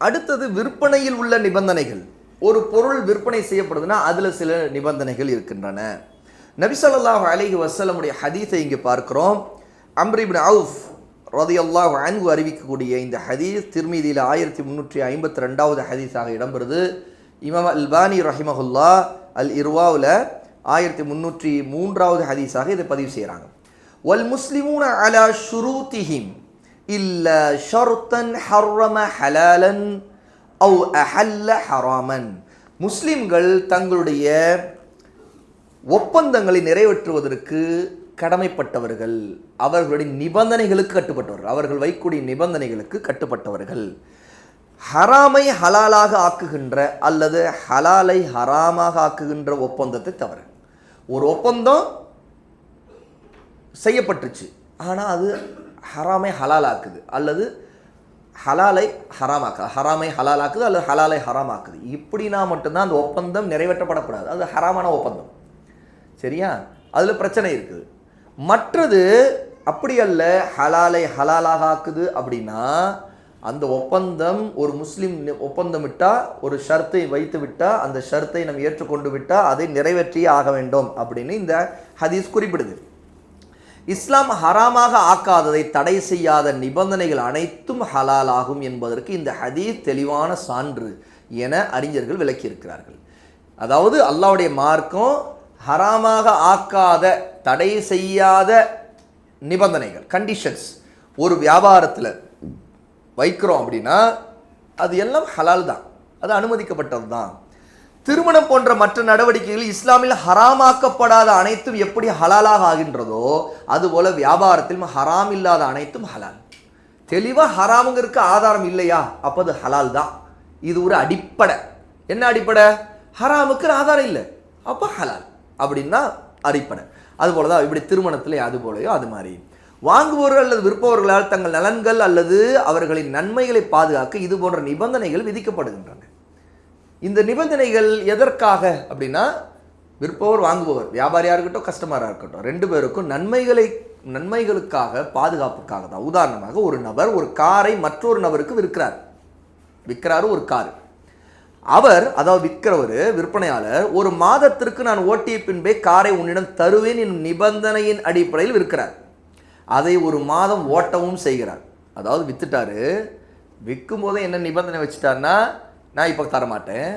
அடுத்தது விற்பனையில் உள்ள நிபந்தனைகள். ஒரு பொருள் விற்பனை செய்யப்படுதுன்னா அதில் சில நிபந்தனைகள் இருக்கின்றன. நபிசல்லாஹ் அலிஹி வசலமுடைய ஹதீஸை இங்கே பார்க்குறோம். அம்ரிபின் அவுஃப் ரதையல்லாஹ் அன்பு அறிவிக்கக்கூடிய இந்த ஹதீஸ் திருமீதியில் ஆயிரத்தி முந்நூற்றி ஐம்பத்தி ரெண்டாவது ஹதீஸாக இடம்பெறுது. இமாம் அல்பானி ரஹிமஹுல்லா அல் இர்வாவில் ஆயிரத்தி முந்நூற்றி மூன்றாவது ஹதீஸாக இதை பதிவு செய்கிறாங்க வல் முஸ்லிமூன அலா ஷுரூத்திஹிம் இல்ல ஷர்தன் ஹர்ரம ஹலாலன் அவு அஹல்ல ஹராமன் முஸ்லிம்கள் தங்களுடைய ஒப்பந்தங்களை நிறைவேற்றுவதற்கு கடமைப்பட்டவர்கள் அவர்களுடைய நிபந்தனைகளுக்கு கட்டுப்பட்டவர்கள் அவர்கள் வைக்கூடிய நிபந்தனைகளுக்கு கட்டுப்பட்டவர்கள். ஹராமை ஹலாலாக ஆக்குகின்ற அல்லது ஹலாலை ஹராமாக ஆக்குகின்ற ஒப்பந்தத்தை தவிர ஒரு ஒப்பந்தம் செய்யப்பட்டுச்சு. ஆனால் அது ஹராமை ஹலாலாக்குது. அல்லது ஹலாலை ஹராமாக்குது. ஹராமை ஹலாலாக்குது அல்லது ஹலாலை ஹராமாக்குது. இப்படினா மட்டும்தான் அந்த ஒப்பந்தம் நிறைவேற்றப்படக்கூடாது. அது ஹராமான ஒப்பந்தம். சரியா? அதில் பிரச்சனை இருக்குது. மற்றது அப்படி அல்ல ஹலாலை ஹலாலாக ஆக்குது அப்படின்னா அந்த ஒப்பந்தம் ஒரு முஸ்லீம் ஒப்பந்தம் விட்டால் ஒரு ஷர்த்தை வைத்து விட்டால் அந்த ஷர்த்தை நம்ம ஏற்றுக்கொண்டு விட்டால் அதை நிறைவேற்றியே ஆக வேண்டும் அப்படின்னு இந்த ஹதீஸ் குறிப்பிடுது. இஸ்லாம் ஹராமாக ஆக்காததை தடை செய்யாத நிபந்தனைகள் அனைத்தும் ஹலால் ஆகும் என்பதற்கு இந்த ஹதீஸ் தெளிவான சான்று என அறிஞர்கள் விளக்கியிருக்கிறார்கள். அதாவது அல்லாவுடைய மார்க்கம் ஹராமாக ஆக்காத தடை செய்யாத நிபந்தனைகள் கண்டிஷன்ஸ் ஒரு வியாபாரத்தில் வைக்கிறோம் அப்படின்னா அது எல்லாம் ஹலால் தான். அது அனுமதிக்கப்பட்டது தான் திருமணம் போன்ற மற்ற நடவடிக்கைகள் இஸ்லாமில் ஹராமாக்கப்படாத அனைத்தும் எப்படி ஹலாலாக ஆகின்றதோ அதுபோல வியாபாரத்திலும் ஹராம் இல்லாத அனைத்தும் ஹலால். தெளிவாக ஹராமுங்கிறதுக்கு ஆதாரம் இல்லையா? அப்போ அது ஹலால் தான். இது ஒரு அடிப்படை. என்ன அடிப்படை? ஹராமுக்கு ஆதாரம் இல்லை. அப்போ ஹலால். அப்படின்னா அடிப்படை. அதுபோல தான் இப்படி திருமணத்தில் அது போலயோ அது மாதிரி. வாங்குபவர்கள் அல்லது விற்பவர்களால் தங்கள் நலன்கள் அல்லது அவர்களின் நன்மைகளை பாதுகாக்க இது போன்ற நிபந்தனைகள் விதிக்கப்படுகின்றன. இந்த நிபந்தனைகள் எதற்காக அப்படின்னா விற்பவர் வாங்குபவர் வியாபாரியாக இருக்கட்டும் கஸ்டமராக இருக்கட்டும் ரெண்டு பேருக்கும் நன்மைகளை நன்மைகளுக்காக பாதுகாப்புக்காக தான். உதாரணமாக ஒரு நபர் ஒரு காரை மற்றொரு நபருக்கு விற்கிறார். விற்கிறாரு ஒரு கார். அவர் அதாவது விற்கிறவர் விற்பனையாளர் ஒரு மாதத்திற்கு நான் ஓட்டிய பின்பே காரை உன்னிடம் தருவேன் என்னும் நிபந்தனையின் அடிப்படையில் விற்கிறார். அதை ஒரு மாதம் ஓட்டவும் செய்கிறார். அதாவது வித்துட்டாரு. விற்கும் போதே என்ன நிபந்தனை வச்சுட்டார்னா நான் இப்போ தரமாட்டேன்.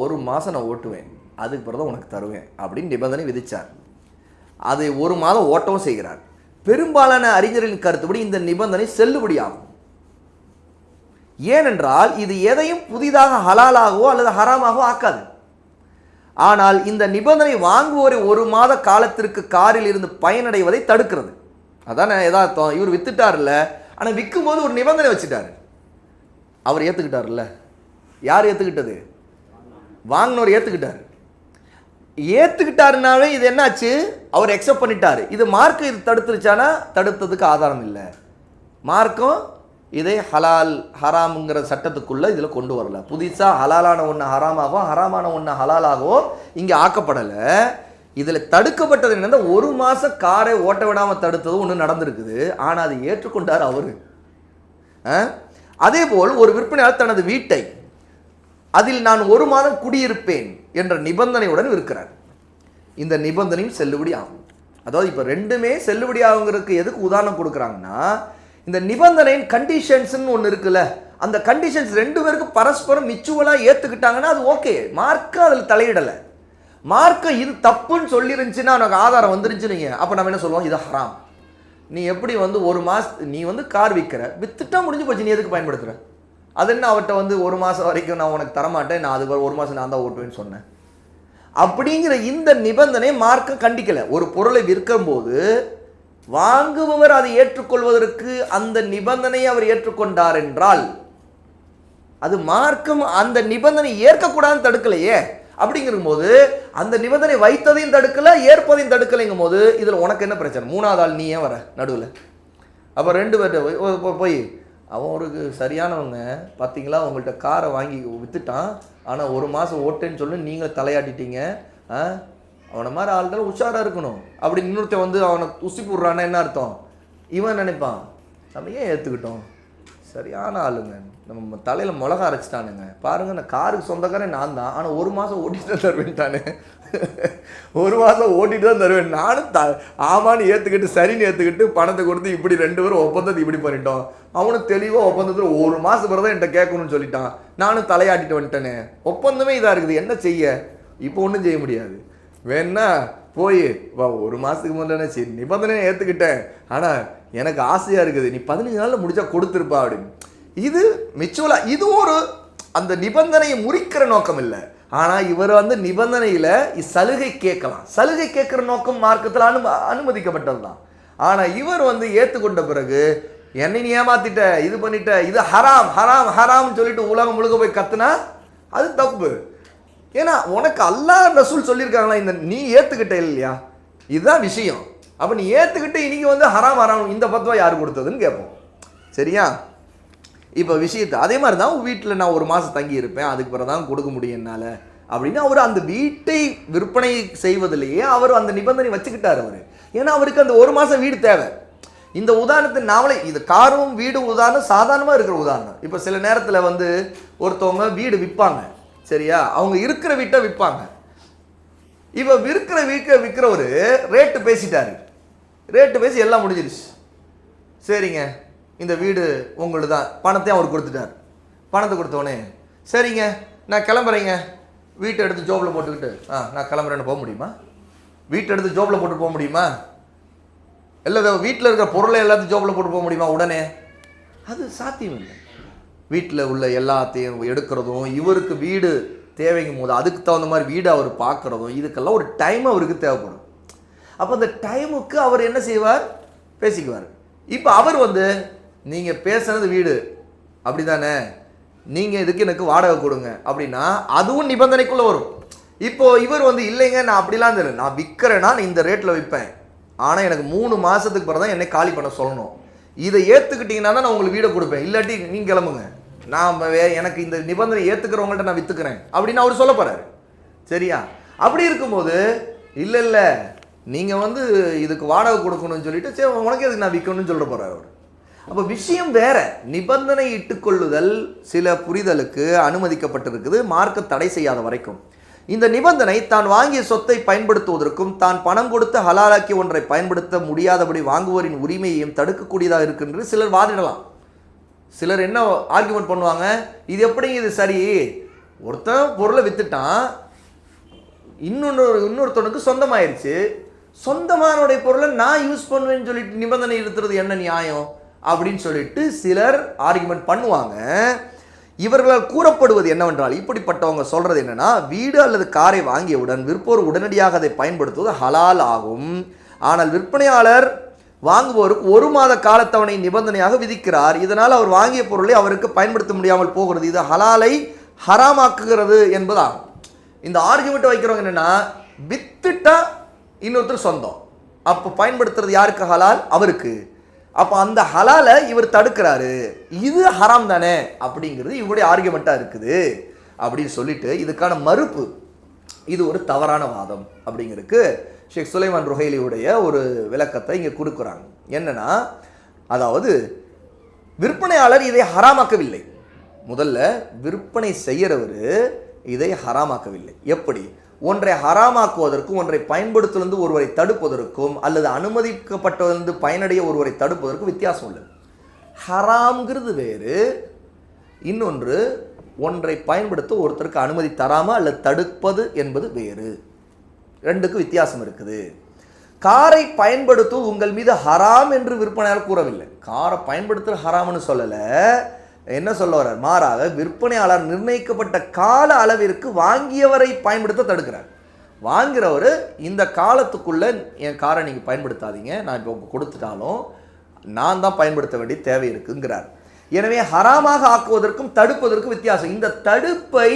ஒரு மாதம் நான் ஓட்டுவேன். அதுக்கு பிறகு தான் உனக்கு தருவேன் அப்படின்னு நிபந்தனை விதித்தார் அதை ஒரு மாதம் ஓட்டவும் செய்கிறார். பெரும்பாலான அறிஞர்களின் கருத்துப்படி இந்த நிபந்தனை செல்லுபடியாகும். ஏனென்றால் இது எதையும் புதிதாக ஹலாலாகவோ அல்லது ஹராமாகவோ ஆக்காது. ஆனால் இந்த நிபந்தனை வாங்குவோரை ஒரு மாத காலத்திற்கு காரில் இருந்து பயனடைவதை தடுக்கிறது. அதானே எதார்த்தம். இவர் வித்துட்டார்ல ஆனால் விற்கும்போது ஒரு நிபந்தனை வச்சுட்டாரு. அவர் ஏற்றுக்கிட்டார்ல யார் ஏற்றுக்கிட்டது வாங்கினவர் ஏற்றுக்கிட்டார் ஏற்றுக்கிட்டாருனாவே இது என்னாச்சு? அவர் எக்ஸப்ட் பண்ணிட்டார். இது மார்க்கு இது தடுத்துருச்சானா? தடுத்ததுக்கு ஆதாரம் இல்லை. மார்க்கும் இதை ஹலால் ஹராமுங்கிற சட்டத்துக்குள்ளே இதில் கொண்டு வரல. புதுசாக ஹலாலான ஒன்று ஹராமாகவும் ஹராமான ஒன்று ஹலாலாகவும் இங்கே ஆக்கப்படலை. இதில் தடுக்கப்பட்டது என்னென்னா ஒரு மாதம் காரை ஓட்ட விடாமல் தடுத்தது ஒன்று நடந்திருக்குது. ஆனால் அதை ஏற்றுக்கொண்டார் அவர். அதே போல் ஒரு விற்பனையாளர் தனது வீட்டை அதில் நான் ஒரு மாதம் குடியிருப்பேன் என்ற நிபந்தனையுடன் இருக்கிறார். இந்த நிபந்தனையும் செல்லுபடி ஆகும். அதாவது இப்போ ரெண்டுமே செல்லுபடி ஆகுங்கிறதுக்கு எதுக்கு உதாரணம் கொடுக்குறாங்கன்னா இந்த நிபந்தனையின் கண்டிஷன்ஸ்னு ஒன்று இருக்குல்ல அந்த கண்டிஷன்ஸ் ரெண்டு பேருக்கும் பரஸ்பரம் மிச்சுவலாக ஏற்றுக்கிட்டாங்கன்னா அது ஓகே மார்க்கம் அதில் தலையிடலை. மார்க்கம் இது தப்புன்னு சொல்லிருந்துச்சுன்னா எனக்கு ஆதாரம் வந்துருச்சுன்னு அப்போ நம்ம என்ன சொல்லுவோம்? இது ஹராம் நீ எப்படி வந்து ஒரு மாச நீ வந்து கார் விற்கிற வித்துட்டா முடிஞ்சு போச்சு. நீ எதுக்கு பயன்படுத்துகிற அது என்ன அவர்கிட்ட வந்து ஒரு மாதம் வரைக்கும் நான் உனக்கு தரமாட்டேன் நான் அது ஒரு மாதம் நான் தான் ஓட்டுவேன்னு சொன்னேன். அப்படிங்கிற இந்த நிபந்தனை மார்க்க கண்டிக்கலை. ஒரு பொருளை விற்கும்போது வாங்குபவர் அதை ஏற்றுக்கொள்வதற்கு அந்த நிபந்தனையை அவர் ஏற்றுக்கொண்டார் என்றால் அது மார்க்கம் அந்த நிபந்தனை ஏற்கக்கூடாதுன்னு தடுக்கலையே. அப்படிங்கிற போது அந்த நிபந்தனை வைத்ததையும் தடுக்கல ஏற்பதையும் தடுக்கலைங்கும் போது இதில் உனக்கு என்ன பிரச்சனை? மூணாவது ஆள் நீ ஏன் வர நடுவில்? அப்போ ரெண்டு பேர்கிட்ட போய் ஓ, போய் அவன் ஒரு சரியானவங்க. பார்த்தீங்களா உங்கள்கிட்ட காரை வாங்கி விற்றுட்டான் ஆனால் ஒரு மாதம் ஓட்டேன்னு சொல்லி நீங்கள் தலையாட்டிட்டீங்க. ஆ? அவனை மாதிரி ஆள்கள் உஷாராக இருக்கணும். அப்படி இன்னொருத்தன் வந்து அவனை உசி போடுறான்னா என்ன அர்த்தம்? இவன் நினைப்பான் நம்ம ஏன் ஏற்றுக்கிட்டோம் சரியான ஆளுங்க. நம்ம தலையில் மிளகா அரைச்சிட்டானுங்க. பாருங்க நான் காருக்கு சொந்தக்காரன் நான் தான். ஆனால் ஒரு மாதம் ஓட்டிட்டு தான் தருவேன்ட்டானு ஒரு மாதம் ஓட்டிட்டு தான் தருவேன். நானும் த ஆமான்னு ஏற்றுக்கிட்டு சரின்னு ஏற்றுக்கிட்டு பணத்தை கொடுத்து இப்படி ரெண்டு பேரும் ஒப்பந்தத்தை இப்படி பண்ணிட்டோம். அவனும் தெளிவாக ஒப்பந்தத்தில் ஒரு மாதம் பிறகு தான் என்கிட்ட கேட்கணும்னு சொல்லிட்டான். நானும் தலையாட்டிட்டு வந்துட்டேனே. ஒப்பந்தமே இதாக இருக்குது. என்ன செய்ய? இப்போ ஒன்றும் செய்ய முடியாது. வேணா போய் வா ஒரு மாதத்துக்கு முதல்ல சரி நிபந்தனையை ஏற்றுக்கிட்டேன் ஆனால் எனக்கு ஆசையாக இருக்குது. நீ பதினஞ்சு நாளில் முடிச்சா கொடுத்துருப்பா அப்படின்னு. இது மிச்சுவலாக இது ஒரு அந்த நிபந்தனையை முறிக்கிற நோக்கம் இல்லை. ஆனால் இவர் வந்து நிபந்தனையில் சலுகை கேட்கலாம். சலுகை கேட்குற நோக்கம் மார்க்கத்தில் அனு அனுமதிக்கப்பட்டது தான் ஆனால் இவர் வந்து ஏற்றுக்கொண்ட பிறகு என்னை நீ ஏமாத்திட்ட இது பண்ணிட்ட இது ஹராம் ஹராம் ஹராம்னு சொல்லிட்டு உலகம் முழுக்க போய் கத்துனா அது தப்பு. ஏன்னா உனக்கு அல்லா ரசூல் சொல்லியிருக்காங்களா இந்த நீ ஏற்றுக்கிட்ட இல்லையா? இதுதான் விஷயம். அப்போ நீ ஏற்றுக்கிட்டு இன்னைக்கு வந்து ஹராம் ஹராம் இந்த பத்துவா யார் கொடுத்ததுன்னு கேட்போம். சரியா? இப்போ விஷயத்தை அதே மாதிரி தான் வீட்டில் நான் ஒரு மாதம் தங்கி இருப்பேன் அதுக்கு பிறகு தான் கொடுக்க முடியும் என்னால். அப்படின்னு அவர் அந்த வீட்டை விற்பனை செய்வதிலேயே அவர் அந்த நிபந்தனை வச்சுக்கிட்டார் அவர். ஏன்னா அவருக்கு அந்த ஒரு மாதம் வீடு தேவை. இந்த உதாரணத்தை நாமளே இது காரும் வீடும் உதாரணம் சாதாரணமாக இருக்கிற உதாரணம். இப்போ சில நேரத்தில் வந்து ஒருத்தவங்க வீடு விற்பாங்க சரியா? அவங்க இருக்கிற வீட்டை விற்பாங்க இப்போ விற்கிற வீட்டை விற்கிறவர் ரேட்டு பேசிட்டாரு. ரேட்டு பேசி எல்லாம் முடிஞ்சிருச்சு. சரிங்க. இந்த வீடு உங்களுக்கு தான் பணத்தையும் அவர் கொடுத்துட்டார். பணத்தை கொடுத்தோடனே சரிங்க நான் கிளம்புறேங்க. வீட்டை எடுத்து ஜோபில் போட்டுக்கிட்டு ஆ நான் கிளம்புறேன்னு போக முடியுமா? வீட்டை எடுத்து ஜோபில் போட்டு போக முடியுமா? இல்லை வீட்டில் இருக்கிற பொருளை எல்லாத்தையும் ஜோபில் போட்டு போக முடியுமா உடனே? அது சாத்தியம் இல்லை வீட்டில் உள்ள எல்லாத்தையும் எடுக்கிறதும் இவருக்கு வீடு தேவைங்கும் போது அதுக்கு தகுந்த மாதிரி வீடு அவர் பார்க்குறதும் இதுக்கெல்லாம் ஒரு டைம் அவருக்கு தேவைப்படும். அப்போ அந்த டைமுக்கு அவர் என்ன செய்வார்? பேசிக்குவார். இப்போ அவர் வந்து நீங்கள் பேசுனது வீடு. அப்படி தானே நீங்கள் இதுக்கு எனக்கு வாடகை கொடுங்க. அப்படின்னா அதுவும் நிபந்தனைக்குள்ளே வரும். இப்போது இவர் வந்து இல்லைங்க நான் அப்படிலாம் தெரியல. நான் விற்கிறேன்னா இந்த ரேட்டில் விற்பேன். ஆனால் எனக்கு மூணு மாதத்துக்கு பிறகு தான் என்னை காலி பண்ண சொல்லணும். இதை ஏற்றுக்கிட்டீங்கன்னா தான் நான் உங்களுக்கு வீடை கொடுப்பேன். இல்லாட்டி நீங்கள் கிளம்புங்க. நான் வே- எனக்கு இந்த நிபந்தனை ஏற்றுக்கிறவங்கள்ட்ட நான் விற்றுக்கிறேன் அப்படின்னு அவர் சொல்ல போகிறாரு சரியா? அப்படி இருக்கும்போது இல்லை இல்லை நீங்கள் வந்து இதுக்கு வாடகை கொடுக்கணும்னு சொல்லிட்டு சரி உனக்கு எதுக்கு நான் விற்கணும்னு சொல்ல போகிறார் அவர். அப்போ விஷயம் வேற. நிபந்தனை இட்டுக்கொள்ளுதல் சில புரிதலுக்கு அனுமதிக்கப்பட்டிருக்குது. மார்க்க தடை செய்யாத வரைக்கும். இந்த நிபந்தனை தான் வாங்கிய சொத்தை பயன்படுத்துவதற்கும் தான் பணம் கொடுத்து ஹலாலாக்கி ஒன்றை பயன்படுத்த முடியாதபடி வாங்குவோரின் உரிமையையும் தடுக்கக்கூடியதாக இருக்குன்று சிலர் வாதிடலாம். சிலர் என்ன ஆர்குமெண்ட் பண்ணுவாங்க? இது எப்படி இது சரி? ஒருத்தன் பொருளை வித்துட்டான். இன்னொன்று இன்னொருத்தனுக்கு சொந்தமாயிருச்சு. சொந்தமானுடைய பொருளை நான் யூஸ் பண்ணுவேன்னு சொல்லிட்டு நிபந்தனை இருக்கிறது என்ன நியாயம்? அப்படின்னு சொல்லிட்டு சிலர் ஆர்குமெண்ட் பண்ணுவாங்க. இவர்களால் கூறப்படுவது என்னவென்றால் இப்படிப்பட்டவங்க சொல்கிறது என்னென்னா வீடு அல்லது காரை வாங்கியவுடன் விற்போர் உடனடியாக அதை பயன்படுத்துவது ஹலால் ஆகும். ஆனால் விற்பனையாளர் வாங்குவோருக்கு ஒரு மாத காலத்தவணை நிபந்தனையாக விதிக்கிறார். இதனால் அவர் வாங்கிய பொருளை அவருக்கு பயன்படுத்த முடியாமல் போகிறது. இது ஹலாலை ஹராமாக்குகிறது என்பதாகும். இந்த ஆர்குமெண்ட் வைக்கிறவங்க என்னென்னா வித்துட்டா இன்னொருத்தர் சொந்தம். அப்போ பயன்படுத்துறது யாருக்கு ஹலால்? அவருக்கு. அப்போ அந்த ஹலாலை இவர் தடுக்கிறாரு. இது ஹராம் தானே அப்படிங்கிறது இவருடைய ஆர்குமெண்ட்டாக இருக்குது. அப்படின்னு சொல்லிட்டு இதுக்கான மறுப்பு. இது ஒரு தவறான வாதம் அப்படிங்கிறதுக்கு ஷேக் சுலைமான் ருஹைலியுடைய ஒரு விளக்கத்தை இங்கே கொடுக்குறாங்க. என்னன்னா அதாவது விற்பனையாளர் இதை ஹராமாக்கவில்லை. முதல்ல விற்பனை செய்கிறவர் இதை ஹராமாக்கவில்லை. எப்படி? ஒன்றை ஹராமாக்குவதற்கும் ஒன்றை பயன்படுத்துவதிலிருந்து ஒருவரை தடுப்பதற்கும் அல்லது அனுமதிக்கப்பட்டதிலிருந்து பயனடைய ஒருவரை தடுப்பதற்கும் வித்தியாசம் உள்ளது. ஹராம்ங்கிறது வேறு. இன்னொன்று ஒன்றை பயன்படுத்த ஒருத்தருக்கு அனுமதி தராமல் அல்லது தடுப்பது என்பது வேறு. ரெண்டுக்கும் வித்தியாசம் இருக்குது. காரை பயன்படுத்தும் உங்கள் மீது ஹராம் என்று விற்பனையாளர் கூறவில்லை. காரை பயன்படுத்துகிற ஹராம்னு சொல்லலை. என்ன சொல்ல வர்றார்? மாறாக விற்பனையாளர் நிர்ணயிக்கப்பட்ட கால அளவிற்கு வாங்கியவரை பயன்படுத்த தடுக்கிறார். வாங்குறவர் இந்த காலத்துக்குள்ளே என் காரை நீங்கள் பயன்படுத்தாதீங்க நான் இப்போ கொடுத்துட்டாலும் நான் தான் பயன்படுத்த வேண்டிய தேவை இருக்குங்கிறார். எனவே ஹராமாக ஆக்குவதற்கும் தடுப்பதற்கும் வித்தியாசம். இந்த தடுப்பை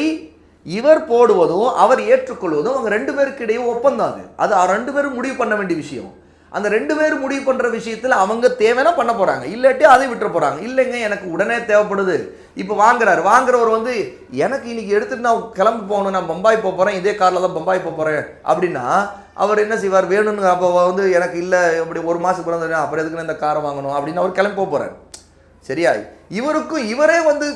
இவர் போடுவதும் அவர் ஏற்றுக்கொள்வதும் அவங்க ரெண்டு பேருக்கு இடையே ஒப்பந்தம் அது. அது ரெண்டு பேரும் முடிவு பண்ண வேண்டிய விஷயம். அந்த ரெண்டு பேர் முடிவு பண்ணுற விஷயத்தில் அவங்க தேவைன்னா பண்ண போகிறாங்க இல்லாட்டி அதை விட்டுற போகிறாங்க இல்லைங்க எனக்கு உடனே தேவைப்படுது. இப்போ வாங்குறாரு. வாங்குறவர் வந்து எனக்கு இன்னைக்கு எடுத்துட்டு நான் கிளம்பி போகணும். நான் பம்பாய் போக போகிறேன் இதே காரில் தான் பம்பாய் போக போகிறேன் அப்படின்னா அவர் என்ன செய்வார்? வேணும்னு அப்போ வந்து எனக்கு இல்லை. இப்படி ஒரு மாதத்துக்கு பிறந்த அப்புறம் எதுக்குன்னு இந்த காரை வாங்கணும்? அப்படின்னு அவர் கிளம்பி போக போகிறார் சரியா? இவருக்கும் இவரே வந்து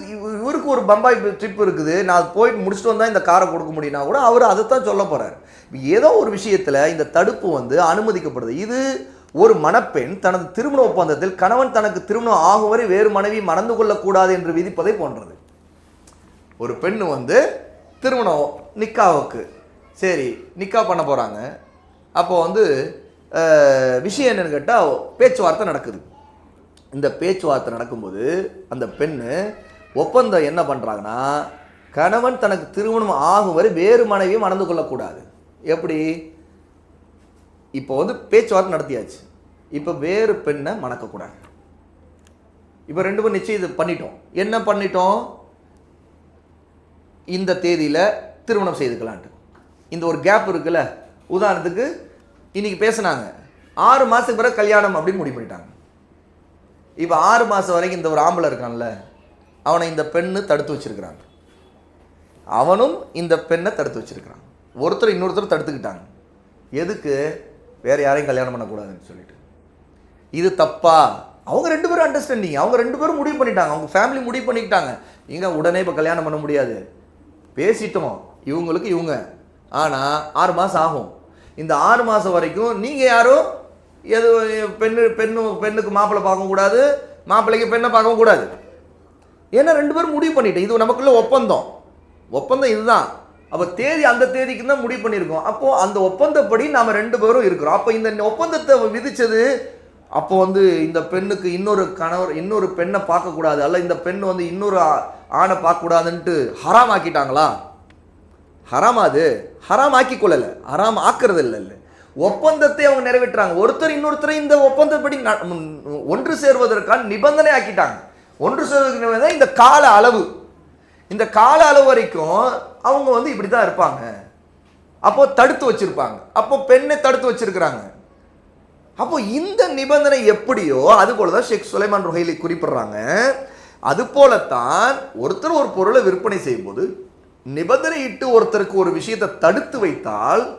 இவருக்கு ஒரு பம்பாய் ட்ரிப் இருக்குது. நான் போயிட்டு முடிச்சுட்டு வந்தால் இந்த காரை கொடுக்க முடியும்னா கூட அவர் அதைத்தான் சொல்ல போகிறார் ஏதோ ஒரு விஷயத்தில் இந்த தடுப்பு வந்து அனுமதிக்கப்படுது. இது ஒரு மணப்பெண் தனது திருமண ஒப்பந்தத்தில் கணவன் தனக்கு திருமணம் ஆகும் வரை வேறு மனைவி மணந்து கொள்ளக்கூடாது என்று விதிப்பதை போன்றது. ஒரு பெண் வந்து திருமணம் நிக்காவுக்கு. சரி நிக்கா பண்ண போகிறாங்க அப்போ வந்து விஷயம் என்னன்னு கேட்டால் பேச்சுவார்த்தை நடக்குது. இந்த பேச்சுவார்த்தை நடக்கும்போது அந்த பெண்ணு ஒப்பந்தம் என்ன பண்ணுறாங்கன்னா கணவன் தனக்கு திருமணம் ஆகும் வரை வேறு மனைவியும் மணந்து கொள்ளக்கூடாது. எப்படி? இப்போ வந்து பேச்சுவார்த்தை நடத்தியாச்சு. இப்போ வேறு பெண்ணை மணக்கக்கூடாது. இப்போ ரெண்டு பேரும் நிச்சயம் இது பண்ணிட்டோம். என்ன பண்ணிட்டோம்? இந்த தேதியில் திருமணம் செய்துக்கலான்ட்டு. இந்த ஒரு கேப் இருக்குல்ல. உதாரணத்துக்கு இன்னைக்கு பேசுனாங்க. ஆறு மாதத்துக்கு பிறகு கல்யாணம் அப்படின்னு முடிவு பண்ணிட்டாங்க. இப்போ ஆறு மாதம் வரைக்கும் இந்த ஒரு ஆம்பளை இருக்கான்ல அவனை இந்த பெண்ணு தடுத்து வச்சுருக்கிறாங்க. அவனும் இந்த பெண்ணை தடுத்து வச்சிருக்கிறான். ஒருத்தர் இன்னொருத்தர் தடுத்துக்கிட்டாங்க. எதுக்கு? வேறு யாரையும் கல்யாணம் பண்ணக்கூடாதுன்னு சொல்லிட்டு. இது தப்பா? அவங்க ரெண்டு பேரும் அண்டர்ஸ்டாண்டிங் அவங்க ரெண்டு பேரும் முடிவு பண்ணிட்டாங்க. அவங்க ஃபேமிலி முடிவு பண்ணிக்கிட்டாங்க. இங்கே உடனே இப்போ கல்யாணம் பண்ண முடியாது. பேசிட்டோம். இவங்களுக்கு இவங்க. ஆனால் ஆறு மாதம் ஆகும். இந்த ஆறு மாதம் வரைக்கும் நீங்கள் யாரும் எது பெண்ணு பெண்ணு பெண்ணுக்கு மாப்பிள்ளை பார்க்கக்கூடாது மாப்பிள்ளைக்கு பெண்ணை பார்க்கவும் கூடாது. ஏன்னா ரெண்டு பேரும் முடிவு பண்ணிட்டேன் இது நமக்குள்ள ஒப்பந்தம். ஒப்பந்தம் இதுதான். அப்போ தேதி அந்த தேதிக்கு தான் முடிவு பண்ணியிருக்கோம். அப்போது அந்த ஒப்பந்தப்படி நாம் ரெண்டு பேரும் இருக்கிறோம். அப்போ இந்த ஒப்பந்தத்தை விதித்தது அப்போ வந்து இந்த பெண்ணுக்கு இன்னொரு கணவர் இன்னொரு பெண்ணை பார்க்கக்கூடாது அல்ல இந்த பெண் வந்து இன்னொரு ஆணை பார்க்கக்கூடாதுன்ட்டு ஹராம் ஆக்கிட்டாங்களா ஹராம் அது? ஹராம் ஆக்கி கொள்ளல. ஹராம் ஆக்கிறது இல்லை இல்லை ஒப்பந்தத்தை அவங்க நிறைவேற்றுறாங்க. ஒருத்தர் இன்னொருத்தரை இந்த ஒப்பந்தப்படி ந- ஒன்று சேர்வதற்கான நிபந்தனை ஆக்கிட்டாங்க. ஒன்று சேர்வதற்கு நிபந்தனை இந்த கால அளவு. இந்த கால அளவு வரைக்கும் அவங்க வந்து இப்படி தான் இருப்பாங்க. அப்போ தடுத்து வச்சிருப்பாங்க. அப்போ பெண்ணை தடுத்து வச்சிருக்கிறாங்க. அப்போ இந்த நிபந்தனை எப்படியோ அது போல தான் ஷேக் சுலைமான் ருஹைலி குறிப்பிடுறாங்க. அது போலத்தான் ஒருத்தர் ஒரு பொருளை விற்பனை செய்யும்போது நிபந்தனை இட்டு ஒருத்தருக்கு ஒரு விஷயத்தை தடுத்து வைத்தால்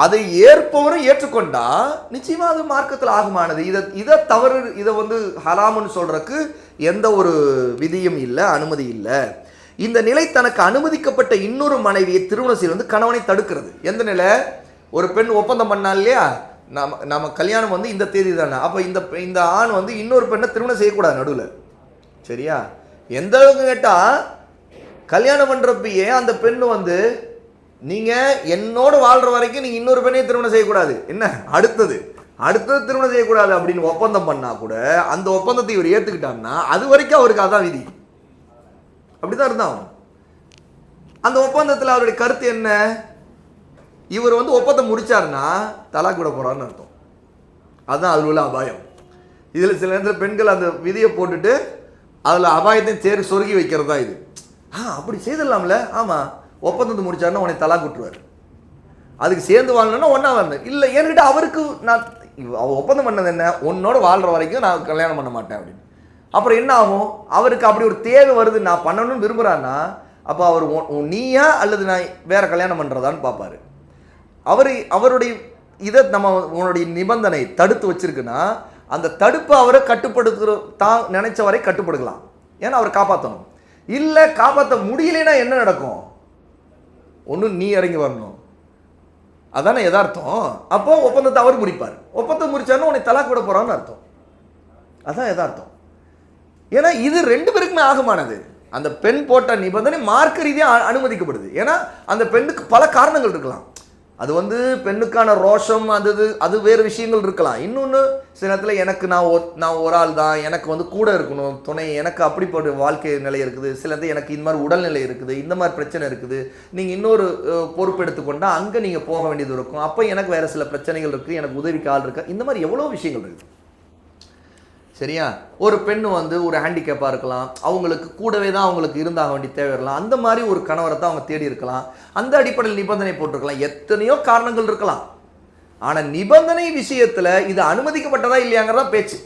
அதை ஏற்பவரும் ஏற்றுக்கொண்டா நிச்சயமா அது மார்க்கத்தில் ஆகுமானது. இதை இதை தவறு இதை வந்து ஹலாமுன்னு சொல்றதுக்கு எந்த ஒரு விதியும் இல்லை அனுமதி இல்லை. இந்த நிலை தனக்கு அனுமதிக்கப்பட்ட இன்னொரு மனைவியை திருமணம் செய்வது வந்து கணவனை தடுக்கிறது. எந்த நிலை? ஒரு பெண் ஒப்பந்தம் பண்ணா இல்லையா? நம்ம நம்ம கல்யாணம் வந்து இந்த தேதி தானே. அப்போ இந்த இந்த ஆண் வந்து இன்னொரு பெண்ணை திருமணம் செய்யக்கூடாது நடுவில். சரியா? எந்த அளவுக்கு கேட்டால் கல்யாணம் பண்ணுறப்பயே அந்த பெண் வந்து நீங்கள் என்னோட வாழ்கிற வரைக்கும் நீங்கள் இன்னொரு பெண்ணையும் திருமணம் செய்யக்கூடாது. என்ன? அடுத்தது. அடுத்தது திருமணம் செய்யக்கூடாது அப்படின்னு ஒப்பந்தம் பண்ணால் கூட அந்த ஒப்பந்தத்தை இவர் ஏற்றுக்கிட்டாருன்னா அது வரைக்கும் அவருக்கு அதான் விதி. அப்படிதான் இருந்தான் அந்த ஒப்பந்தத்தில் அவருடைய கருத்து என்ன? இவர் வந்து ஒப்பந்தம் முடிச்சாருன்னா தலாக் விட போகிறான்னு அர்த்தம். அதுதான் அதில் உள்ள அபாயம். இதில் சில நேரத்தில் பெண்கள் அந்த விதியை போட்டுட்டு அதில் அபாயத்தையும் சேர் சொருகி வைக்கிறது தான் இது. ஆ அப்படி செய்திடலாம்ல. ஆமாம் ஒப்பந்தத்தை முடிச்சாருன்னா உன்னை தலா விட்டுருவார் அதுக்கு சேர்ந்து வாழணும்னா ஒன்றா வரணும். இல்லை என்கிட்ட அவருக்கு நான் இவ- ஒப்பந்தம் பண்ணது என்ன? உன்னோட வாழ்கிற வரைக்கும் நான் கல்யாணம் பண்ண மாட்டேன் அப்படின்னு. அப்புறம் என்ன ஆகும்? அவருக்கு அப்படி ஒரு தேவை வருது நான் பண்ணணும்னு விரும்புகிறான்னா அப்போ அவர் உன்- உன் நீயா அல்லது நான் வேற கல்யாணம் பண்ணுறதான்னு பார்ப்பாரு அவர் அவருடைய இதை நம்ம உன்னுடைய நிபந்தனை தடுத்து வச்சிருக்குன்னா அந்த தடுப்பை அவரை கட்டுப்படுத்துகிற தான் நினைச்ச வரை கட்டுப்படுத்தலாம் ஏன்னா அவரை காப்பாற்றணும் இல்லை காப்பாற்ற முடியலைன்னா என்ன நடக்கும்? ஒன்று நீ இறங்கி வரணும். அதானே எதார்த்தம் அப்போ ஒப்பந்தத்தை அவர் முடிப்பார். ஒப்பந்தம் முடிச்சாருன்னா உன்னை தலாக் விட போகிறான்னு அர்த்தம். அதான் எதார்த்தம் ஏன்னா இது ரெண்டு பேருக்குமே ஆகமானது. அந்த பெண் போட்ட நிபந்தனை மார்க்க ரீதியாக அனுமதிக்கப்படுது. ஏன்னா அந்த பெண்ணுக்கு பல காரணங்கள் இருக்கலாம். அது வந்து பெண்ணுக்கான ரோஷம் அது அது வேறு விஷயங்கள் இருக்கலாம். இன்னொன்று சில நேரத்தில் எனக்கு நான் ஒ நான் ஒரு ஆள் தான் எனக்கு வந்து கூட இருக்கணும் துணை எனக்கு அப்படிப்பட்ட வாழ்க்கை நிலை இருக்குது. சில நேரத்தில் எனக்கு இந்த மாதிரி உடல்நிலை இருக்குது இந்த மாதிரி பிரச்சனை இருக்குது. நீங்கள் இன்னொரு பொறுப்பு எடுத்துக்கொண்டால் அங்கே நீங்கள் போக வேண்டியது இருக்கும். அப்போ எனக்கு வேறு சில பிரச்சனைகள் இருக்குது எனக்கு உதவிக்கு ஆள் இருக்கு? இந்த மாதிரி எவ்வளோ விஷயங்கள் இருக்குது சரியா? ஒரு பெண் வந்து ஒரு ஹேண்டிகேப்பாக இருக்கலாம். அவங்களுக்கு கூடவே தான் அவங்களுக்கு இருந்தாக வேண்டிய தேவை இருக்கலாம். அந்த மாதிரி ஒரு கணவரை தான் அவங்க தேடி இருக்கலாம். அந்த அடிப்படையில் நிபந்தனை போட்டிருக்கலாம். எத்தனையோ காரணங்கள் இருக்கலாம். ஆனால் நிபந்தனை விஷயத்தில் இது அனுமதிக்கப்பட்டதா இல்லையாங்கிறதா பேச்சு.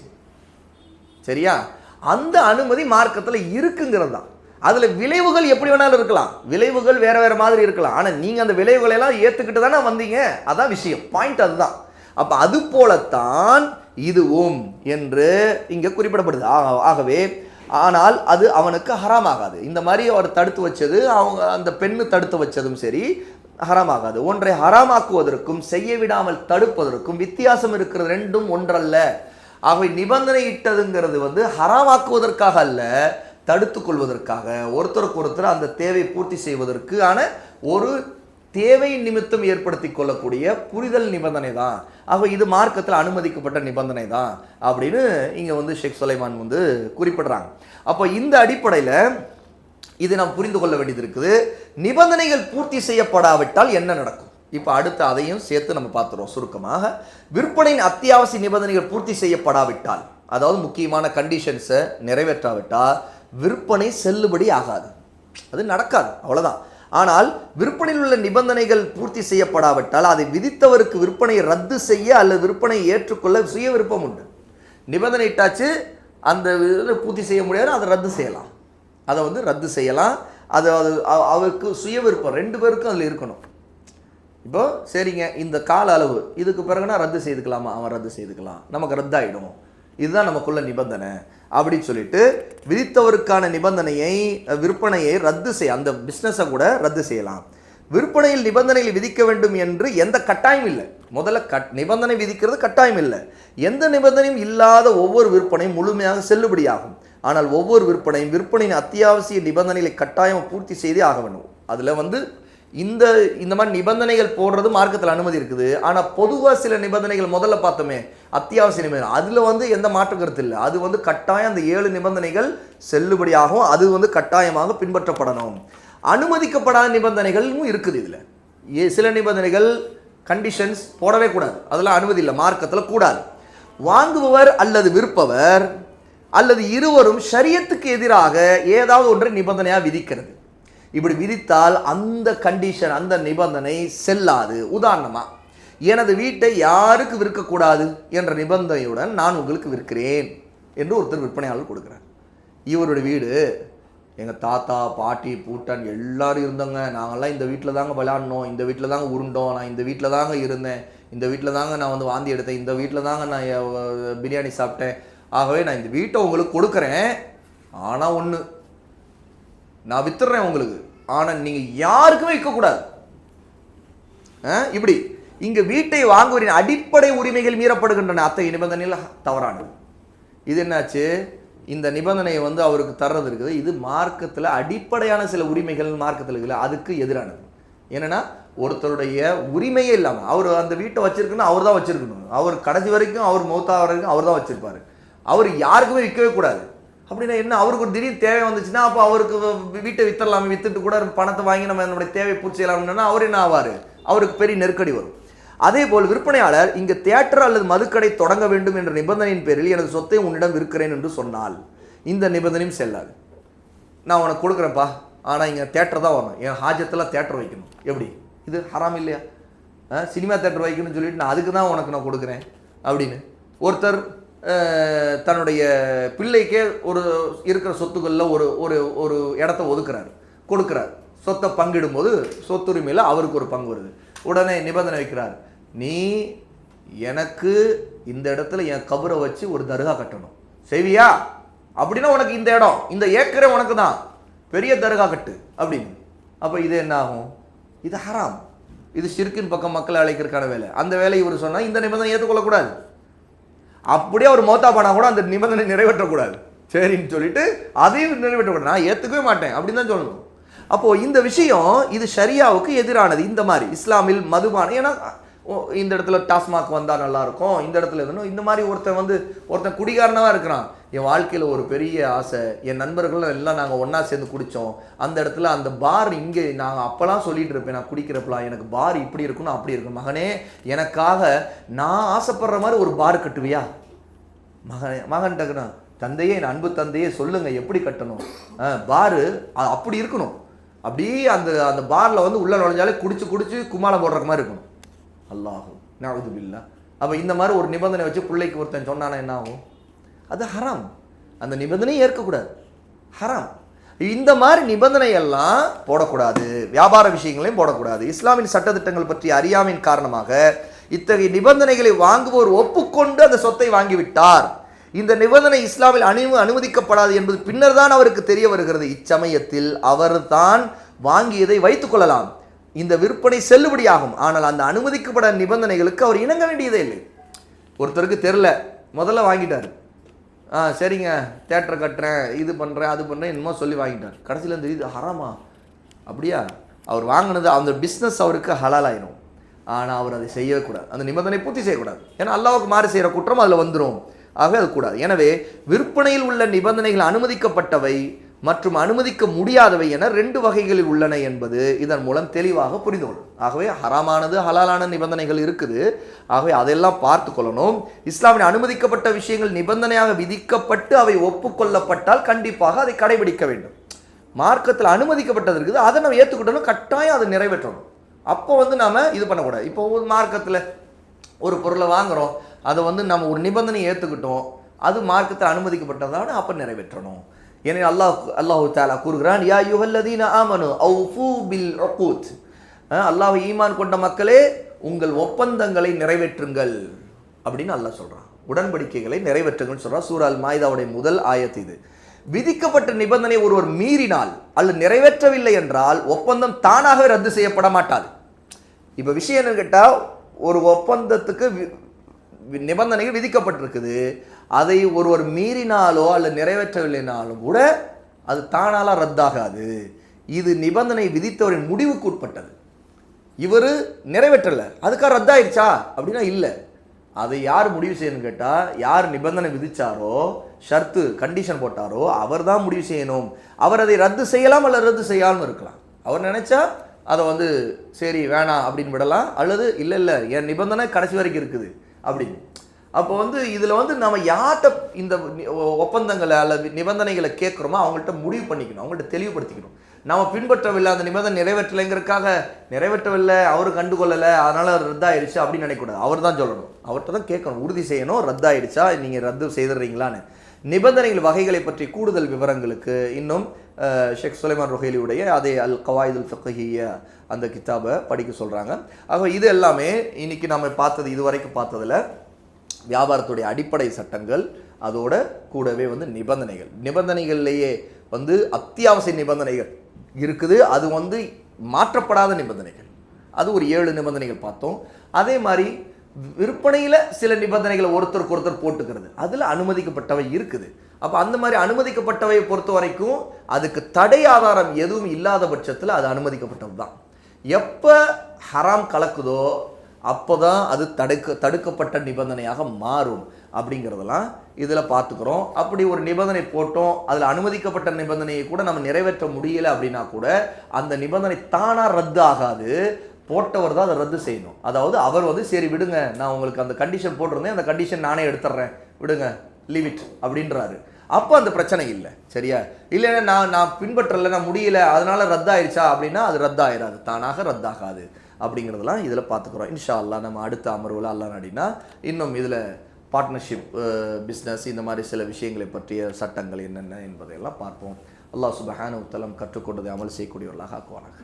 சரியா? அந்த அனுமதி மார்க்கத்தில் இருக்குங்கிறது தான். அதில் விளைவுகள் எப்படி வேணாலும் இருக்கலாம். விளைவுகள் வேற வேறு மாதிரி இருக்கலாம். ஆனால் நீங்கள் அந்த விளைவுகளெல்லாம் ஏற்றுக்கிட்டு தானே வந்தீங்க? அதான் விஷயம். பாயிண்ட் அதுதான். அப்போ அது போலத்தான் இதுவும் என்று இங்கே குறிப்பிடப்படுது. ஆக- ஆகவே ஆனால் அது அவனுக்கு ஹராமாகாது. இந்த மாதிரி அவர் தடுத்து வச்சது அவங்க அந்த பெண்ணு தடுத்து வச்சதும் சரி ஹராமாகாது. ஒன்றை ஹராமாக்குவதற்கும் செய்ய விடாமல் தடுப்பதற்கும் வித்தியாசம் இருக்கிறது ரெண்டும் ஒன்றல்ல. ஆகவே நிபந்தனை இட்டதுங்கிறது வந்து ஹராமாக்குவதற்காக அல்ல தடுத்து கொள்வதற்காக. ஒருத்தருக்கு ஒருத்தர் அந்த தேவை பூர்த்தி செய்வதற்கான ஒரு தேவை நிமித்தம் ஏற்படுத்தி கொள்ளக்கூடிய புரிதல் நிபந்தனை தான் ஆக இது மார்க்கத்தில் அனுமதிக்கப்பட்ட நிபந்தனை தான் அப்படின்னு இங்கே வந்து ஷேக் சுலைமான் வந்து குறிப்பிடுறாங்க. அப்போ இந்த அடிப்படையில் இது நாம் புரிந்து கொள்ள வேண்டியது இருக்குது. நிபந்தனைகள் பூர்த்தி செய்யப்படாவிட்டால் என்ன நடக்கும்? இப்போ அடுத்து அதையும் சேர்த்து நம்ம பார்த்துருவோம் சுருக்கமாக. விற்பனையின் அத்தியாவசிய நிபந்தனைகள் பூர்த்தி செய்யப்படாவிட்டால் அதாவது முக்கியமான கண்டிஷன்ஸை நிறைவேற்றாவிட்டால் விற்பனை செல்லுபடி ஆகாது. அது நடக்காது. அவ்வளோதான் ஆனால் விற்பனையில் உள்ள நிபந்தனைகள் பூர்த்தி செய்யப்படாவிட்டால் அதை விதித்தவருக்கு விற்பனையை ரத்து செய்ய அல்லது விற்பனையை ஏற்றுக்கொள்ள சுய விருப்பம் உண்டு. நிபந்தனை இட்டாச்சு அந்த இதை பூர்த்தி செய்ய முடியாது அதை ரத்து செய்யலாம். அதை வந்து ரத்து செய்யலாம். அது அது அவ- அவருக்கு சுய விருப்பம். ரெண்டு பேருக்கும் அதில் இருக்கணும். இப்போ சரிங்க இந்த கால அளவு இதுக்கு பிறகுனா ரத்து செய்துக்கலாமா? அவன் ரத்து செய்துக்கலாம். நமக்கு ரத்தாயிடும். இதுதான் நமக்குள்ள நிபந்தனை. அப்படின்னு சொல்லிட்டு விதித்தவருக்கான நிபந்தனையை விற்பனையை ரத்து செய்ய அந்த பிஸ்னஸை கூட ரத்து செய்யலாம். விற்பனையில் நிபந்தனையில் விதிக்க வேண்டும் என்று எந்த கட்டாயம் இல்லை. முதல்ல கட் நிபந்தனை விதிக்கிறது கட்டாயம் இல்லை. எந்த நிபந்தனையும் இல்லாத ஒவ்வொரு விற்பனையும் முழுமையாக செல்லுபடியாகும். ஆனால் ஒவ்வொரு விற்பனையும் விற்பனையின் அத்தியாவசிய நிபந்தனைகளை கட்டாயம் பூர்த்தி செய்தே ஆக வேண்டும். அதில் வந்து இந்த இந்த மாதிரி நிபந்தனைகள் போடுறது மார்க்கத்தில் அனுமதி இருக்குது. ஆனால் பொதுவாக சில நிபந்தனைகள் முதல்ல பார்த்தோமே அத்தியாவசிய நிபந்தனை. அதில் வந்து எந்த மாற்று கருத்து இல்லை. அது வந்து கட்டாயம் அந்த ஏழு நிபந்தனைகள் செல்லுபடியாகும். அது வந்து கட்டாயமாக பின்பற்றப்படணும். அனுமதிக்கப்படாத நிபந்தனைகளும் இருக்குது இதில். சில நிபந்தனைகள் கண்டிஷன்ஸ் போடவே கூடாது. அதெல்லாம் அனுமதி இல்லை. மார்க்கத்தில் கூடாது. வாங்குபவர் அல்லது விற்பவர் அல்லது இருவரும் சரியத்துக்கு எதிராக ஏதாவது ஒன்றை நிபந்தனையாக விதிக்கிறது. இப்படி விதித்தால் அந்த கண்டிஷன் அந்த நிபந்தனை செல்லாது. உதாரணமாக எனது வீட்டை யாருக்கு விற்கக்கூடாது என்ற நிபந்தனையுடன் நான் உங்களுக்கு விற்கிறேன் என்று ஒருத்தர் விற்பனையாளர் கொடுக்குறார். இவருடைய வீடு எங்கள் தாத்தா பாட்டி பூட்டன் எல்லாரும் இருந்தாங்க. நாங்கள்லாம் இந்த வீட்டில் தாங்க விளையாடினோம் இந்த வீட்டில் தாங்க உருண்டோம் நான் இந்த வீட்டில் தாங்க இருந்தேன் இந்த வீட்டில் தாங்க நான் வந்து வாந்தி எடுத்தேன் இந்த வீட்டில் தாங்க நான் பிரியாணி சாப்பிட்டேன். ஆகவே நான் இந்த வீட்டை உங்களுக்கு கொடுக்குறேன் ஆனால் ஒன்று நான் வித்துடுறேன் உங்களுக்கு. ஆனால் நீங்கள் யாருக்குமே விற்கக்கூடாது ஆ, இப்படி. இங்கு வீட்டை வாங்குவரின் அடிப்படை உரிமைகள் மீறப்படுகின்றன. அத்தகைய நிபந்தனையில் தவறானது. இது என்னாச்சு? இந்த நிபந்தனையை வந்து அவருக்கு தர்றது இருக்குது. இது மார்க்கத்தில் அடிப்படையான சில உரிமைகள் மார்க்கத்தில் இருக்குல்ல அதுக்கு எதிரானது. என்னென்னா ஒருத்தருடைய உரிமையே இல்லாமல் அவர் அந்த வீட்டை வச்சிருக்குன்னா அவர் தான் வச்சிருக்கணும். அவர் கடைசி வரைக்கும் அவர் மௌத்தா வரைக்கும் அவர் தான் வச்சிருப்பார். அவர் யாருக்குமே விற்கவே கூடாது. அப்படின்னா என்ன? அவருக்கு ஒரு திடீர் தேவை வந்துச்சுன்னா அப்போ அவருக்கு வீட்டை வித்தரலாமே வித்துட்டு கூட பணத்தை வாங்கி நம்ம நம்மளுடைய தேவை பூர்த்தி செய்யலாம்னா அவர் என்ன ஆவார்? அவருக்கு பெரிய நெருக்கடி வரும். அதே போல் விற்பனையாளர் இங்கு தியேட்டர் அல்லது மதுக்கடை தொடங்க வேண்டும் என்ற நிபந்தனையின் பேரில் எனது சொத்தை உன்னிடம் விற்கிறேன் என்று சொன்னால் இந்த நிபந்தனையும் செல்லாது. நான் உனக்கு கொடுக்குறேன்ப்பா. ஆனால் இங்கே தேட்டர் தான் வரணும். என் ஹாஜத்தில் தேட்டர் வைக்கணும். எப்படி? இது ஹராம் இல்லையா? ஆ, சினிமா தேட்டர் வைக்கணும்னு சொல்லிட்டு நான் அதுக்கு தான் உனக்கு நான் கொடுக்குறேன் அப்படின்னு. ஒருத்தர் தன்னுடைய பிள்ளைக்கே ஒரு இருக்கிற சொத்துக்களில் ஒரு ஒரு ஒரு இடத்த ஒதுக்குறாரு கொடுக்குறார். சொத்தை பங்கிடும்போது சொத்துரிமையில் அவருக்கு ஒரு பங்கு வருது. உடனே நிபந்தனை வைக்கிறார் நீ எனக்கு இந்த இடத்துல என் கபரை வச்சு ஒரு தர்கா கட்டணும். செய்வியா அப்படின்னா உனக்கு இந்த இடம் இந்த ஏக்கரே உனக்கு தான். பெரிய தர்கா கட்டு. அப்படின்னு. அப்போ இது என்ன ஆகும்? இது ஹராம். இது சிறுக்கின் பக்கம் மக்களை அழைக்கிறதுக்கான வேலை. அந்த வேலையை இவர் சொன்னால் இந்த நிபந்தனை ஏற்றுக்கொள்ளக்கூடாது. அப்படியே அவர் மௌத்தா பண்ணா கூட அந்த நிபந்தனை நிறைவேற்றக்கூடாது. சரின்னு சொல்லிட்டு அதையும் நிறைவேற்றக்கூடாது. நான் ஏற்றுக்கவே மாட்டேன். அப்படின்னு தான் சொல்லணும். அப்போது இந்த விஷயம் இது ஷரியாவுக்கு எதிரானது. இந்த மாதிரி இஸ்லாமில் மதுபானம் ஏன்னா இந்த இடத்துல டாஸ்மாக் வந்தால் நல்லாயிருக்கும் இந்த இடத்துல வேணும் இந்த மாதிரி ஒருத்தன் வந்து ஒருத்தன் குடிகாரனாக இருக்கிறான். என் வாழ்க்கையில் ஒரு பெரிய ஆசை. என் நண்பர்களும் எல்லாம் நாங்கள் ஒன்றா சேர்ந்து குடித்தோம் அந்த இடத்துல அந்த பார் இங்கே நாங்கள் அப்போலாம் சொல்லிட்டு இருப்பேன் நான் குடிக்கிறப்பலாம் எனக்கு பார் இப்படி இருக்கணும் அப்படி இருக்கும் மகனே எனக்காக நான் ஆசைப்படுற மாதிரி ஒரு பார் கட்டுவியா? மகன் மகன் டக்குனா தந்தையே என் அன்பு தந்தையே சொல்லுங்கள் எப்படி கட்டணும்? பாரு அப்படி இருக்கணும். அப்படியே அந்த அந்த பாரில் வந்து உள்ளே நுழைஞ்சாலே குடிச்சு குடிச்சு குமாலை போடுற மாதிரி இருக்கணும். அல்லாஹும் நவது பில்லா அப்போ இந்த மாதிரி ஒரு நிபந்தனை வச்சு பிள்ளைக்கு ஒருத்தன் சொன்னானா என்ன ஆகும்? அது ஹராம். அந்த நிபந்தனையை ஏற்கக்கூடாது. ஹராம். இந்த மாதிரி நிபந்தனை எல்லாம் போடக்கூடாது. வியாபார விஷயங்களையும் போடக்கூடாது. இஸ்லாமின் சட்டத்திட்டங்கள் பற்றி அறியாமையின் காரணமாக இத்தகைய நிபந்தனைகளை வாங்குவோர் ஒப்புக்கொண்டு அந்த சொத்தை வாங்கிவிட்டார். இந்த நிபந்தனை இஸ்லாமில் அணிவு அனுமதிக்கப்படாது என்பது பின்னர் தான் அவருக்கு தெரிய வருகிறது. இச்சமயத்தில் அவர்தான் வாங்கியதை வைத்துக் கொள்ளலாம். இந்த விற்பனை செல்லுபடியாகும். ஆனால் அந்த அனுமதிக்கப்பட நிபந்தனைகளுக்கு அவர் இணங்க வேண்டியதே இல்லை. ஒருத்தருக்கு தெரில. முதல்ல வாங்கிட்டார். ஆ சரிங்க. தேட்டரை கட்டுறேன். இது பண்ணுறேன் அது பண்ணுறேன் என்னமோ சொல்லி வாங்கிட்டார். கடைசியில் இந்த இது ஹராமா? அப்படியா? அவர் வாங்கினது அந்த பிஸ்னஸ் அவருக்கு ஹலாலாயிடும் ஆனால் அவர் அதை செய்யக்கூடாது. அந்த நிபந்தனை பூர்த்தி செய்யக்கூடாது. ஏன்னா அல்லாவுக்கு மாறு செய்கிற குற்றம் அதில் வந்துடும் ஆகவே அது கூடாது. எனவே விற்பனையில் உள்ள நிபந்தனைகள் அனுமதிக்கப்பட்டவை மற்றும் அனுமதிக்க முடியாதவை என ரெண்டு வகைகளில் உள்ளன என்பது இதன் மூலம் தெளிவாக புரிந்து கொள்ளும் ஆகவே ஹராமானது ஹலாலான நிபந்தனைகள் இருக்குது. ஆகவே அதெல்லாம் பார்த்து கொள்ளணும் இஸ்லாமில் அனுமதிக்கப்பட்ட விஷயங்கள் நிபந்தனையாக விதிக்கப்பட்டு அவை ஒப்புக்கொள்ளப்பட்டால் கண்டிப்பாக அதை கடைபிடிக்க வேண்டும். மார்க்கத்தில் அனுமதிக்கப்பட்டது இருக்குது. அதை நம்ம ஏற்றுக்கிட்டோம் கட்டாயம் அதை நிறைவேற்றணும். அப்போ வந்து நாம் இது பண்ணக்கூடாது. இப்போ ஒரு மார்க்கத்தில் ஒரு பொருளை வாங்குகிறோம் அதை வந்து நம்ம ஒரு நிபந்தனை ஏற்றுக்கிட்டோம் அது மார்க்கத்தில் அனுமதிக்கப்பட்டதான அப்போ நிறைவேற்றணும். எனவே அல்லாஹ் அல்லாஹு தாலா கூறுகிறான் யா யுஹல்லதீன ஆமனு அவுஃபு பில் ஒக்கூத் அல்லாஹ் ஈமான் கொண்ட மக்களே உங்கள் ஒப்பந்தங்களை நிறைவேற்றுங்கள் அப்படின்னு அல்லாஹ் சொல்கிறான் உடன்படிக்கைகளை நிறைவேற்றுங்கள் சொல்கிறான் சூரால் மாய்தாவுடைய முதல் ஆயத்து இது. விதிக்கப்பட்ட நிபந்தனை ஒருவர் மீறினால் அல்லது நிறைவேற்றவில்லை என்றால் ஒப்பந்தம் தானாக ரத்து செய்யப்பட மாட்டாது. இப்போ விஷயம் என்னன்னு கேட்டால் ஒரு ஒப்பந்தத்துக்கு வி- நிபந்தனைகள் விதிக்கப்பட்டிருக்குது. அதை ஒருவர் மீறினாலோ அல்லது நிறைவேற்றவில்லைனாலும் கூட அது தானாலாம் ரத்தாகாது. இது நிபந்தனை விதித்தவரின் முடிவுக்கு உட்பட்டது. இவர் நிறைவேற்றலை. அதுக்காக ரத்தாயிருச்சா? அப்படின்னா இல்லை. அதை யார் முடிவு செய்யணும்னு கேட்டால் யார் நிபந்தனை விதித்தாரோ ஷர்த்து கண்டிஷன் போட்டாரோ அவர் தான் முடிவு செய்யணும். அவர் அதை ரத்து செய்யலாம் அல்லது ரத்து செய்யாமல் இருக்கலாம். அவர் நினைச்சா அதை வந்து சரி வேணாம் அப்படின்னு விடலாம். அல்லது இல்லை இல்லை என் நிபந்தனை கடைசி வரைக்கும் இருக்குது அப்படின்னு. அப்போ வந்து இதில் வந்து நம்ம யார்கிட்ட இந்த ஒப்பந்தங்களை அல்லது நிபந்தனைகளை கேட்குறோமோ அவங்கள்ட்ட முடிவு பண்ணிக்கணும். அவங்கள்ட்ட தெளிவுபடுத்திக்கணும். நம்ம பின்பற்றவில்லை அந்த நிபந்தனை நிறைவேற்றலைங்கிறதுக்காக நிறைவேற்றவில்லை அவரு கண்டுகொள்ளலை அதனால் ரத்தாயிடுச்சு அப்படின்னு நினைக்கக்கூடாது. அவர் தான் சொல்லணும். அவர்கிட்ட தான் கேட்கணும். உறுதி செய்யணும். ரத்தாயிடுச்சா நீங்கள் ரத்து செய்துடுறீங்களான்னு. நிபந்தனைகள் வகைகளை பற்றி கூடுதல் விவரங்களுக்கு இன்னும் ஷேக் சுலைமான் ரொஹேலியுடைய அதே அல் கவாயிதுல் ஃபக்ஹிய அந்த கிதாபை படிக்க சொல்கிறாங்க ஆக இது எல்லாமே இன்னைக்கு நம்ம பார்த்தது இதுவரைக்கும் பார்த்ததில் வியாபாரத்துடைய அடிப்படை சட்டங்கள் அதோட கூடவே வந்து நிபந்தனைகள். நிபந்தனைகள்லேயே வந்து அத்தியாவசிய நிபந்தனைகள் இருக்குது. அது வந்து மாற்றப்படாத நிபந்தனைகள். அது ஒரு ஏழு நிபந்தனைகள் பார்த்தோம். அதே மாதிரி விற்பனையில் சில நிபந்தனைகளை ஒருத்தருக்கு ஒருத்தர் போட்டுக்கிறது. அதில் அனுமதிக்கப்பட்டவை இருக்குது. அப்போ அந்த மாதிரி அனுமதிக்கப்பட்டவை பொறுத்த வரைக்கும் அதுக்கு தடை ஆதாரம் எதுவும் இல்லாத பட்சத்தில் அது அனுமதிக்கப்பட்டது தான் எப்போ ஹராம் கலக்குதோ அப்போ தான் அது தடுக்க தடுக்கப்பட்ட நிபந்தனையாக மாறும் அப்படிங்கிறதெல்லாம் இதில் பார்த்துக்கிறோம். அப்படி ஒரு நிபந்தனை போட்டோம் அதில் அனுமதிக்கப்பட்ட நிபந்தனையை கூட நம்ம நிறைவேற்ற முடியலை அப்படின்னா கூட அந்த நிபந்தனை தானாக ரத்து ஆகாது. போட்டவர் தான் அதை ரத்து செய்யணும். அதாவது அவர் வந்து சரி விடுங்க நான் உங்களுக்கு அந்த கண்டிஷன் போட்டிருந்தேன் அந்த கண்டிஷன் நானே எடுத்துட்றேன் விடுங்க லிமிட் அப்படின்றாரு. அப்போ அந்த பிரச்சனை இல்லை சரியா? இல்லைன்னா நான் நான் பின்பற்றலை நான் முடியல அதனால் ரத்தாயிருச்சா அப்படின்னா அது ரத்தாயிராது தானாக ரத்தாகாது. அப்படிங்கிறதெல்லாம் இதில் பார்த்துக்குறோம். இன்ஷா அல்லா நம்ம அடுத்த அமர்வில் அல்லா நடினா இன்னும் இதில் பார்ட்னர்ஷிப் பிஸ்னஸ் இந்த மாதிரி சில விஷயங்களை பற்றிய சட்டங்கள் என்னென்ன என்பதையெல்லாம் பார்ப்போம். அல்லாஹ் சுபஹான உத்தலம் கற்றுக்கொண்டதை அமல் செய்யக்கூடியவர்களாக ஆக்குவானாக.